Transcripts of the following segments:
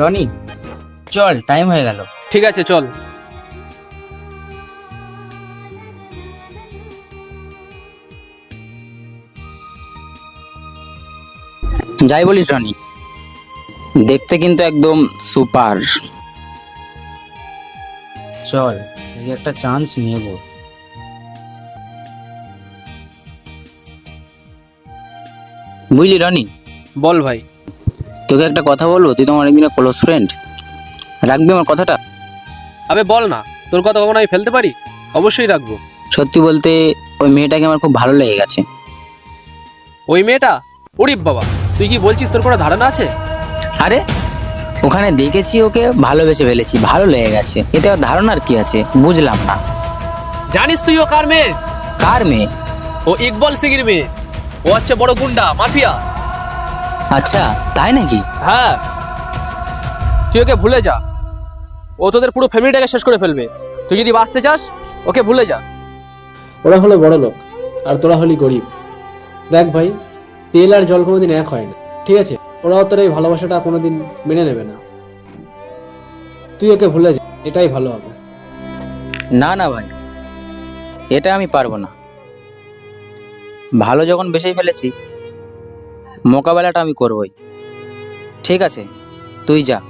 রনি চল টাইম হয়ে গেল। ঠিক আছে চল। যাই বলিস রনি দেখতে কিন্তু একদম সুপার। চল আজকে একটা চান্স নেব বুঝলি রনি? বল ভাই। তোকে একটা কথা বলব? তুই তো আমার অনেকদিনের ক্লোজ ফ্রেন্ড রাখবি আমার কথাটা? আবে বল না তোর কথা কখনো আমি ফেলতে পারি? অবশ্যই রাখব। সত্যি বলতে ওই মেয়েটাকে আমার খুব ভালো লেগে গেছে। ওই মেয়েটা? ওরে বাবা তুই কি বলছিস তোর কোনো ধারণা আছে? আরে ওখানে দেখেছি ওকে ভালোবেসে ফেলেছি ভালো লেগে গেছে। এতে আর ধারণার কি আছে? বুঝলাম না। জানিস তুই ও কার মেয়ে? কার মেয়ে? ও ইকবল সিংয়ের মেয়ে। ও হচ্ছে বড় গুন্ডা মাফিয়া। আচ্ছা তাই নাকি? হ্যাঁ। তুই ওকে ভুলে যা। ও তোদের পুরো ফ্যামিলিটাকে শেষ করে ফেলবে। তুই যদি বাঁচতে চাস ওকে ভুলে যা। ওরা হলো বড় লোক আর তোরা হলি গরিব। দেখ ভাই তেল আর জল কোনোদিন এক হয় না ঠিক আছে? ওরাও তোর এই ভালোবাসাটা কোনোদিন মেনে নেবে না। তুই ওকে ভুলে যা এটাই ভালো হবে। না না ভাই এটা আমি পারব না। ভালো যখন বেসেই ফেলেছি মোকাবেলাটা আমি করবই। ঠিক আছে তুই যা।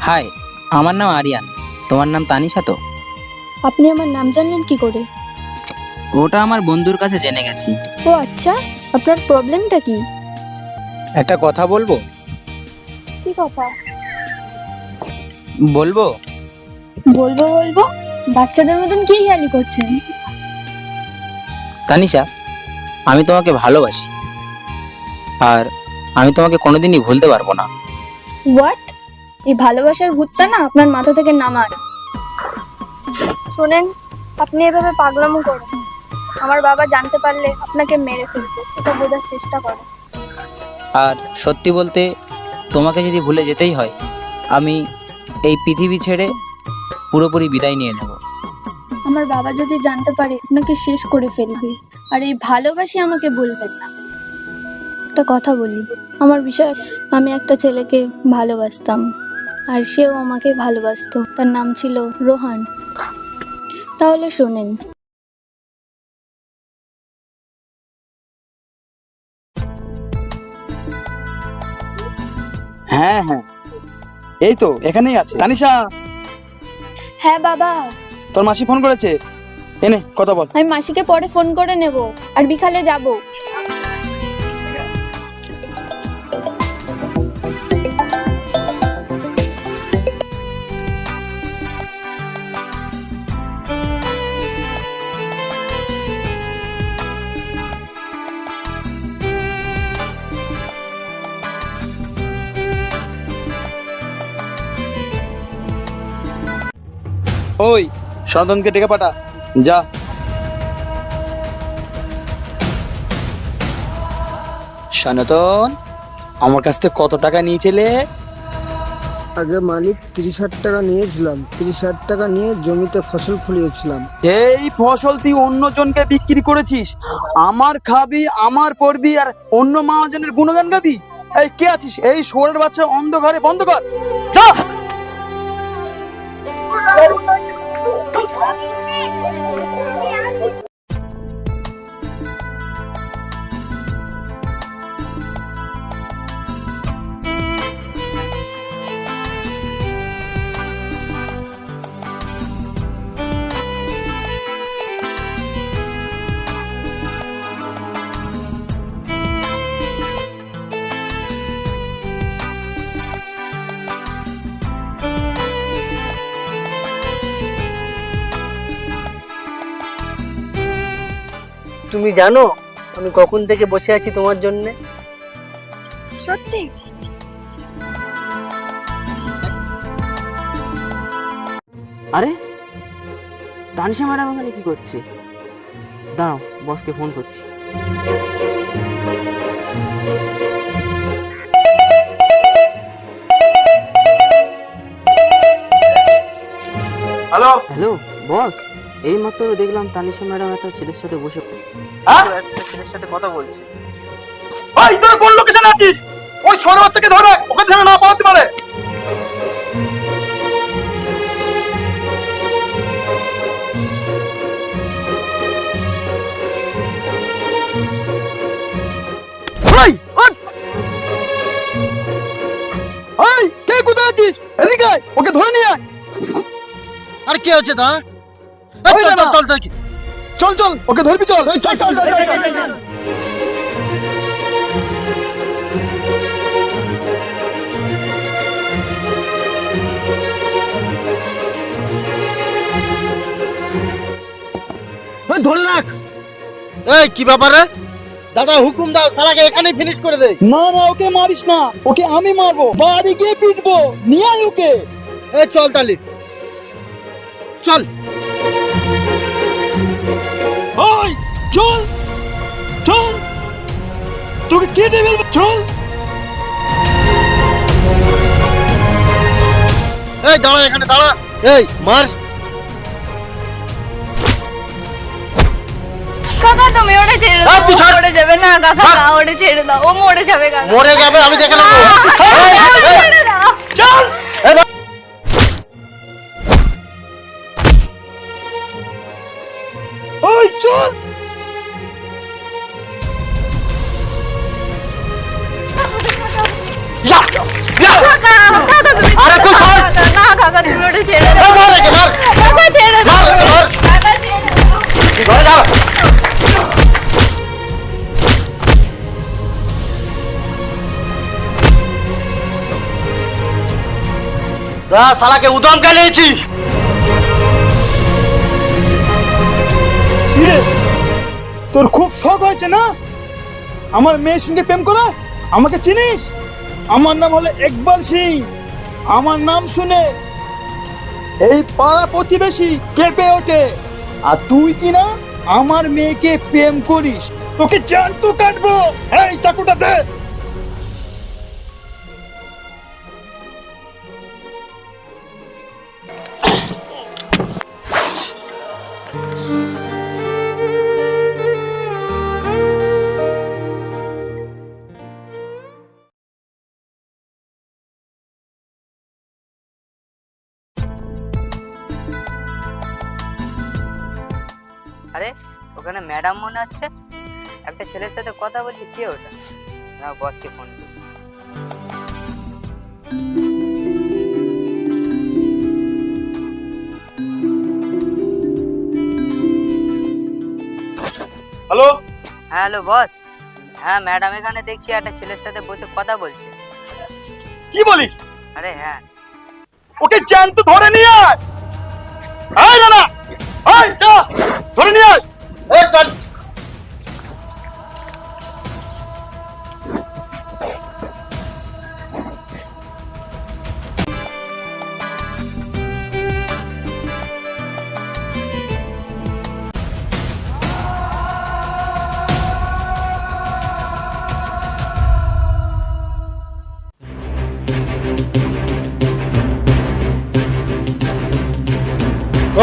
হাই আমার নাম আরিয়ান। তোমার নাম তানিশা তো? আপনি আমার নাম জানলেন কি করে? ওটা আমার বন্ধুর কাছে জেনে গেছি। ও আচ্ছা আপনার প্রবলেমটা কি? একটা কথা বলব? কি কথা? বলব? বলব বলব? বাচ্চাদের মতন কি হেয়ালি করছেন? তানিশা আমি তোমাকে ভালোবাসি। আর আমি তোমাকে কোনোদিনই ভুলতে পারব না। হোয়াট এই ভালোবাসার ভূতটা না আপনার মাথা থেকে নামার। শোনেন আপনি এভাবে পাগলামো করেন। আমার বাবা জানতে পারলে আপনাকে মেরে ফেলবে এটা বোঝার চেষ্টা করেন আর সত্যি বলতে তোমাকে যদি ভুলে যেতেই হয় আমি এই পৃথিবী ছেড়ে পুরোপুরি বিদায় নিয়ে নেব। আমার বাবা যদি জানতে পারে আপনাকে শেষ করে ফেলবে। আর এই ভালোবাসি আমাকে বলবেন না। একটা কথা বলি আমার বিষয় আমি একটা ছেলেকে ভালোবাসতাম আর সেও আমাকে ভালোবাসতো। তার নাম ছিল রোহান। তাহলে শোনেন হ্যাঁ হ্যাঁ। এই তো এখানেই আছে। তানিশা! হ্যাঁ বাবা। তোর মাসি ফোন করেছে? এনে কথা বল। আমি মাসিকে পরে ফোন করে নেব আর বিকালে যাব। ওই সনাতনকে ডেকে পাঠা। যা। সনাতন আমার কাছ থেকে কত টাকা নিয়েছিলে? আগে মালিক তিরিশ হাজার টাকা নিয়েছিলাম। তিরিশ হাজার টাকা নিয়ে জমিতে ফসল ফলিয়েছিলাম। এই ফসল তুই অন্য জনকে বিক্রি করেছিস। আমার খাবি আমার করবি আর অন্য মহাজনের গুণগান গাবি? এই কে আছিস? এই শোরের বাচ্চা অন্ধকারে বন্ধ কর। わびて。তুমি জানো আমি কখন থেকে বসে আছি তোমার জন্যে? সত্যি? আরে তানসা ম্যাডাম ওখানে কি করছে? দাঁড়াও বসকে ফোন করছি। Hello hello boss. এইমাত্র দেখলাম তানিশা ম্যাডাম একটা ছেলের সাথে বসে ছেলের সাথে কথা বলছে। ভাই তোর কোন লোকেশনে আছিস? ওই ছোট বাচ্চাকে ধরে ওকে ধরে না পালাতে পারে। ভাই ওঠ! এই, কে চল ওকে ধরবি চল। চল চল চল চল, চল ধরে রাখ। এই কি ব্যাপারে দাদা হুকুম দাও সালাকে এখানেই ফিনিশ করে দে। না না ওকে মারিস না। ওকে আমি মারবো। বাড়ি গিয়ে পিটবো। নিয়ে আয় ওকে। এ চল তালি চল। ওই চল চল। তোকে কেটে ফেলব চল। এই দাঁড়া এখানে দাঁড়া। এই মার। কাকা তুমি ওটা ছেড়ে আর দাও তুই ছাড়। মরে যাবে না কাকা ওটা ছেড়ে দাও। ও মরে যাবে কাকা। মরে যাবে আমি দেখে নেব। ওটা চল। দাও এই মার একে, মার। কাকা ছেড়ে দাও মার, মার। কাকা ছেড়ে দাও ঘরে যা। দা সালাকে উদম কে নিয়েছি কিরে তোর খুব শখ হয়েছে না? আমার মেয়ের সঙ্গে প্রেম করা। আমাকে চিনিস? আমার নাম হলো ইকবাল সিং। আমার নাম শুনে এই পাড়া প্রতিবেশী কেঁপে ওঠে। আর তুই কি না আমার মেয়েকে প্রেম করিস? তোকে জ্যান্ত কাটবো। এই চাকুটা দে। ওখানে ম্যাডাম মনে হচ্ছে একটা ছেলের সাথে কথা বলছে কে ওটা? না বসকে ফোন হ্যালো? হ্যাঁ হ্যালো বস। হ্যাঁ ম্যাডাম এখানে দেখছি একটা ছেলের সাথে বসে কথা বলছে। কি বলিস? আরে হ্যাঁ। ওকে জ্যান্ত ধরে নিয়ে আয়! না না! আয় যা! ধরে নিয়ে আয়! এই চল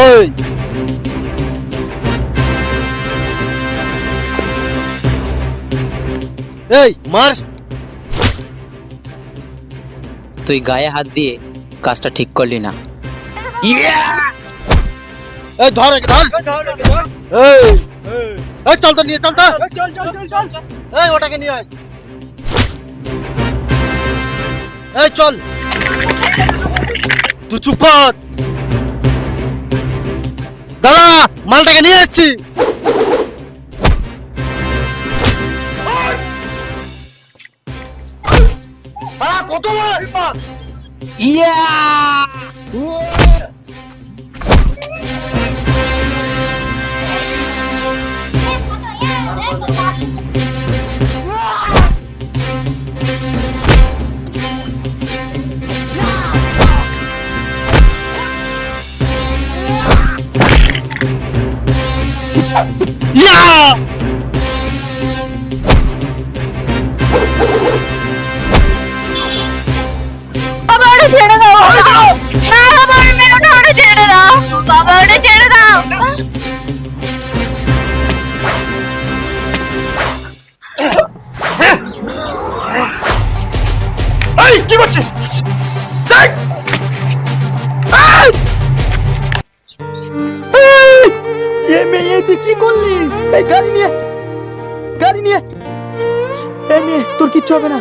ওই এই মার। তুই গায়ে হাত দিয়ে কাজটা ঠিক করলি না। এই ধর একে ধর। এই। এই চল তো নিয়ে চল তো। চল চল চল চল এই ওটাকে নিয়ে আয়। এই চল। তুই চুপ কর। দাদা মালটাকে নিয়ে এসছি কত বড় বিপদ ইয়া ইয়া ছেড়ে দাও না বাবা আমি মেরো না ওটা ছেড়ে দাও। বাবা ওটা ছেড়ে দাও। এই কি করছিস! এ মেয়ে তুই কি করলি? এই গাড়ি নিয়ে গাড়ি নিয়ে। এ মেয়ে তোর কিচ্ছু হবে না।